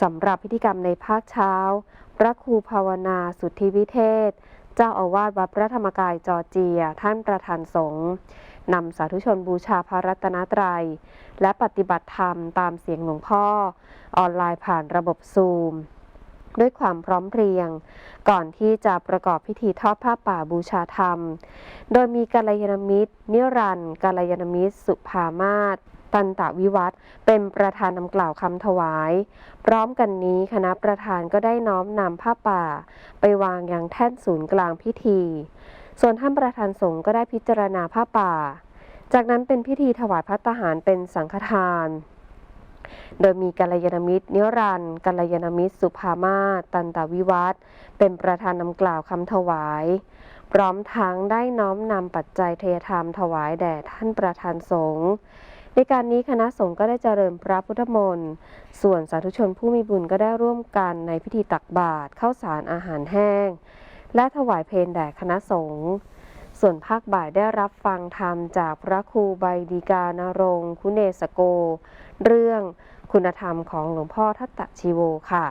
สำหรับพิธีกรรมในภาคเช้า พระครูภาวนาสุทธิวิเทศ เจ้าอาวาสวัดพระธรรมกายจอร์เจีย ท่านประธานสงฆ์นำสาธุชนบูชาพระรัตนตรัย และปฏิบัติธรรมตามเสียงหลวงพ่อ ออนไลน์ผ่านระบบซูม ด้วยความพร้อมเพรียง ก่อนที่จะประกอบพิธีทอดผ้าป่าบูชาธรรม โดยมีกัลยาณมิตร นิรันดร์กัลยาณมิตร สุภามาศ ตันตวิวัฒน์เป็นประธานนำกล่าวคำถวาย พร้อมกันนี้คณะประธานก็ได้น้อมนำผ้าป่า ไปวางยังแท่นศูนย์กลางพิธี ส่วนท่านประธานสงฆ์ก็ได้พิจารณาผ้าป่า จากนั้นเป็นพิธีถวายพระตหารเป็นสังฆทาน โดยมีกัลยาณมิตรนิรันดร์กัลยาณมิตร สุภามาศตันตวิวัฒน์เป็นประธานนำกล่าวคำถวายพร้อมทั้งได้น้อมนำปัจจัยเทยธรรมถวายแด่ท่านประธานสงฆ์ ในการนี้คณะสงฆ์ก็ได้เจริญพระพุทธมนต์ ส่วนสาธุชนผู้มีบุญก็ได้ร่วมกันในพิธีตักบาตรข้าวสารอาหารแห้ง และถวายเพลแด่คณะสงฆ์ ส่วนภาคบ่ายได้รับฟังธรรมจากพระครูใบดีกานรงค์คุเนสโก เรื่องคุณธรรมของหลวงพ่อทัตตะชีโวค่ะ